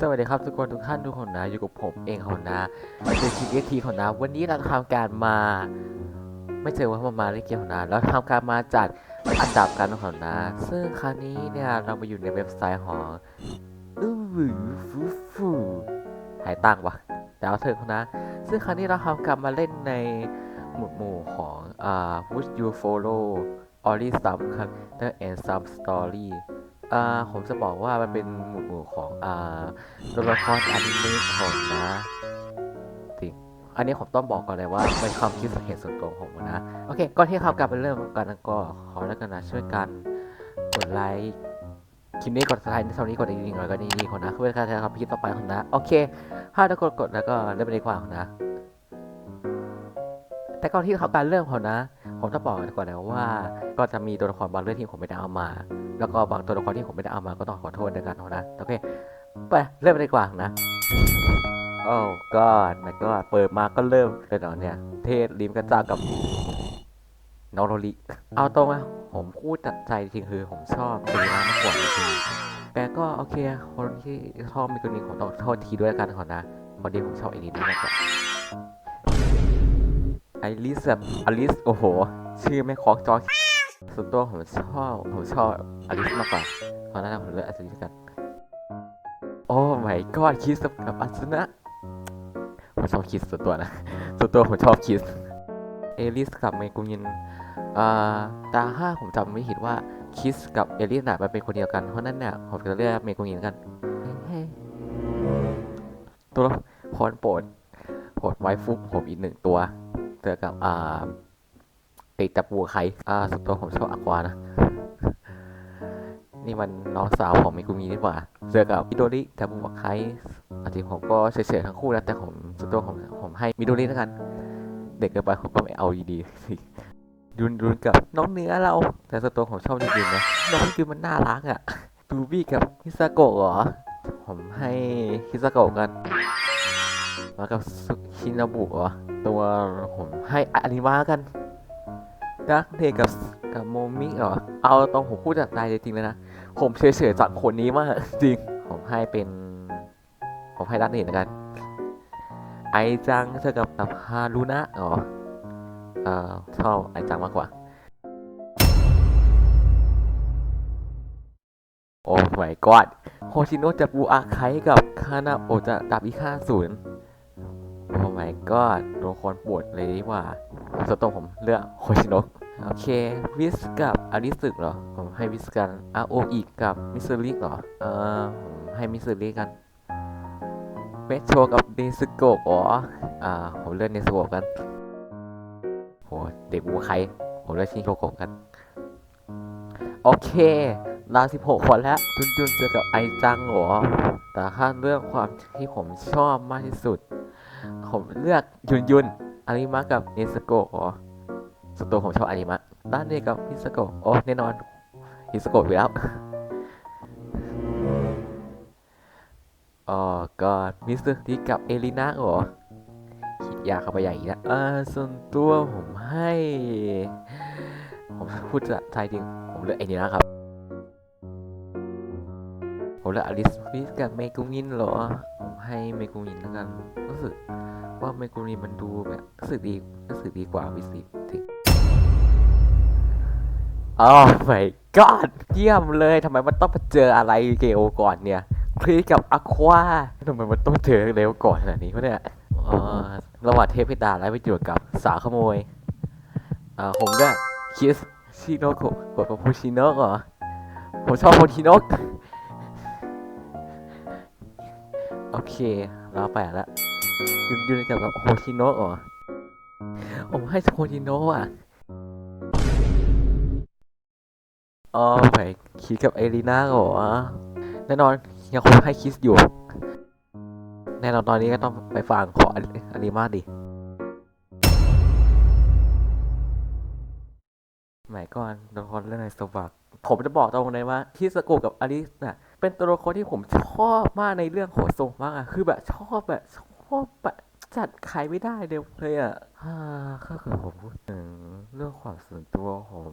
สวัสดีครับทุกคนทุกท่านทุกคนนะอยู่กับผมเองของนะเป็นทีเอทีของนะวันนี้เราทำการมา ไม่เจอว่ามามาเล่นเกมของนะเราทำการมาจัดอันดับกันของนะ ซึ่งครั้งนี้เนี่ยเรามาอยู่ในเว็บไซต์ของอื้อหือฟูฟูหายตังวะแต่เอาเถอะของนะ ซึ่งครั้งนี้เราทำการมาเล่นในหมวดหมู่ของอ่า Would you follow only some character and some story ผมจะบอกว่ามันเป็นหมวดหมู่ของอ่าตัวละครอนิเมะของนะจริงอันนี้ผมต้องบอกก่อนเลยว่าเป็นความคิดเห็นส่วนตัวของผมนะโอเคก่อนที่เขากลับไปเริ่มกันก็ขอแล้วกันนะช่วยกันกดไลค์คลิปนี้กดสไลค์เท่านี้กดดีๆหน่อยก็ดีๆคนนะเพื่อการใช้คำพิดต่อไปคนนะโอเคถ้าทุกคนกดแล้วก็เริ่มไปดีกว่าคนนะ แต่ก่อนที่เขาการเริ่มเขานะ ผมจะบอกก่อนนะว่า ก็จะมีตัวละครบางเรื่องที่ผมไม่ได้เอามา แล้วก็บางตัวละครที่ผมไม่ได้เอามาก็ต้องขอโทษด้วยกันนะโอเคไปเริ่มไปดีกว่านะโอ้ก็มันก็เปิดมาก็เริ่มเลยเนาะเนี่ย เทศริมกระจากกับนอโรลิเอาตรงอะผมพูดจากใจจริงคือผมชอบซีรีส์มากกว่าจริงแต่ก็โอเคคนที่ชอบมีคนนี้ผมต้องโทษทีด้วยกันก่อนนะพอดีผมชอบไอ้นี่มากกว่าไอริสแบบอลิสโอ้โห ชื่อไม่คล้องจอ ส่วนตัวผมชอบผมชอบอลิสมากกว่าเพราะนั้นผมเลือกอลิสกัน โอ้ my god คิสกับอัศนะผมชอบคิสส่วนตัวนะ ส่วนตัวผมชอบคิสเอลิสกับเมกุยินอ่าตาห้าผมจำไม่ผิดว่าคิสกับเอลิสน่ะมันเป็นคนเดียวกัน เพราะนั้นเนี่ยผมจะเรียกเมกุยินกัน ตัวละครโปรดโปรดไวฟุกผมอีกหนึ่งตัวเจอกับอ่า ไอตะปูไข่อ่าส่วนตัวผมชอบอควานะ นี่มันน้องสาวของเมกุมินี่หว่าเจอกับมิโดริแต่ผมบอกใครอาจริงผมก็เฉยๆทั้งคู่นะแต่ผมส่วนตัวผมผมให้มิโดริแล้วกัน เด็กเกินไปผมก็ไม่เอาดีๆสิยุนยุนกับน้องเนื้อเรา แต่ส่วนตัวผมชอบจริงๆนะน้องคือมันน่ารักอะ่ะดูบี้กับฮิซาโกะเหรอ ผมให้ฮิซาโกะกันแล้วกับซุชินาบุเหรอตัวผมให้อานิมะกัน ดักเดกับกับโมมิเหรอ เอาตรงผมพูดจากใจจริงๆเลยนะ ผมเฉยๆจากคนนี้มากจริง ผมให้เป็น ผมให้ด้านนี้แล้วกัน ไอจังเจอกับกับฮารุนะอ๋อเอ่อชอบไอจังมากกว่า โอ้ my god โฮชิโนะจะบูอาไคกับคานาโอจะดับอีค่าศูนย์ my god โดนคนปวดเลยดีกว่าส่วนตัวผมเลือกโฮชิโนะโอเค วิสกับอาริสึกเหรอ ผมให้วิสกันอาโออีกกับมิสริเหรอ เออผมให้มิสริกันเมโชกับเนสโกะอ๋ออ่า ผมเลือกเนสโกะกันโหเด็กวัวใคร ผมเลือกชิโชโกะกัน โอเคลาสิบหกคนแล้วจุนจุนเจอกับไอจังเหรอ แต่ถ้าเรื่องความที่ผมชอบมากที่สุด ผมเลือกยุนยุนอาริมะกับเนสโกะเหรอส่วนตัวผมชอบอาริมะด้านนี้กับฮิสโกะโอ้แน่นอนฮิสโกะอยู่แล้วอ๋อก็มิสเตอร์ทีกับเอลินาเหรอคิดยากเข้าไปใหญ่อีกแล้วอ่าส่วนตัวผมให้ ผมพูดจะใจจริง ผมเลือกเอลินาครับ ผมเลือกอลิสฟิสกับเมกุงินเหรอ ผมให้เมกุงินแล้วกันรู้สึกว่าเมกุงินมันดูแบบรู้สึกดีรู้สึกดีกว่าวิสิทิโอ้ my god เยี่ยมเลยทำไมมันต้องมาเจออะไรเกโอก่อนเนี่ยคลีกับอควาทำไมมันต้องเจอเร็วก่อนขนาดนี้วะเนี่ยอ๋อระหว่างเทพพิตาและไปอยู่กับสาวขโมยอ่าผมได้คิสชิโนโกะกดกับพูชิโนะเหรอผมชอบโพชิโนะ โอเค เราแปดละยืนยืนกับกับโฮชิโนะเหรอผมให้โฮชิโนะอะอ๋อไปคิดกับเอลีน่าเหรอแน่นอนยังคงให้คิสอยู่ แน่นอนตอนนี้ก็ต้องไปฟังขออาริมาดิหมายก่อนโดนคนเรื่องในสวักผมจะบอกตรงเลยว่าที่สโกกับอลิสน่ะ เป็นตัวละครที่ผมชอบมากในเรื่องโขนส่งมากอะคือแบบชอบแบบชอบแบบจัดใครไม่ได้เดียวเลยอะฮ่าถ้าเกิดผมพูดถึงเรื่องความส่วนตัวผม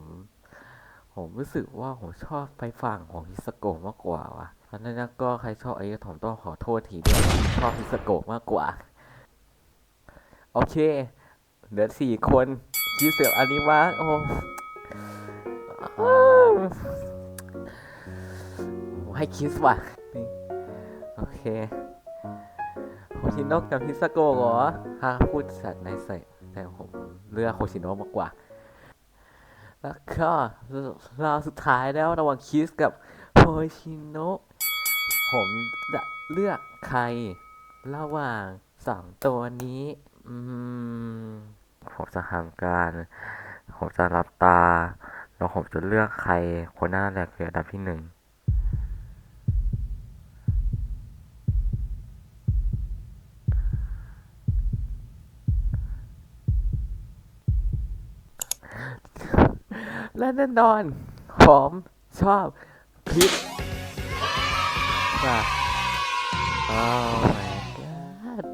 ผมรู้สึกว่าผมชอบไปฝั่งของฮิสโกะมากกว่าว่ะเพราะนั้นก็ใครชอบไอ้ผมต้องขอโทษทีด้วยชอบฮิสโกะมากกว่า โอเค เหลือสี่คนคิดเสืออันนี้มาโอ้อ้าวผม ให้คิสว่ะโอเคโคชิโนะกับฮิสโกะเหรอถ้าพูดสัตว์ในใส่แต่ผมเลือกโคชิโนะมากกว่า แล้วก็ราสุดท้ายแล้วระหว่างคิสกับโคชิโนะผมจะเลือกใครระหว่างสองตัวนี้ อืม ผมจะทำการ ผมจะรับตา แล้วผมจะเลือกใครคนหน้าแรกคืออันดับที่หนึ่ง และแน่นอนผมชอบคลิปว่ะ Oh my god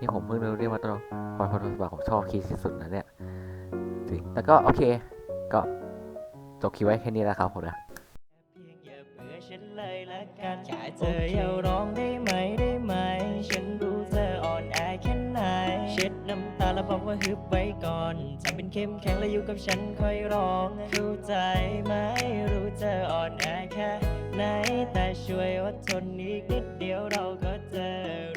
นี่ผมเพิ่งรู้เรียกว่าตัวพอพอตัวสผมชอบคลิปที่สุดนะเนี่ยจริงแต่ก็โอเค ก็จบคลิปไว้แค่นี้แล้วครับผมนะ เพียงอย่าเบื่อฉันเลยละกันแค่เธออย่าร้อง บอกว่าฮึบไว้ก่อนจะเป็นเข้มแข็งและอยู่กับฉันคอยร้องรู้ใจไหมรู้จะอ่อนแอแค่ไหนแต่ช่วยอดทนอีกนิดเดียวเราก็เจอ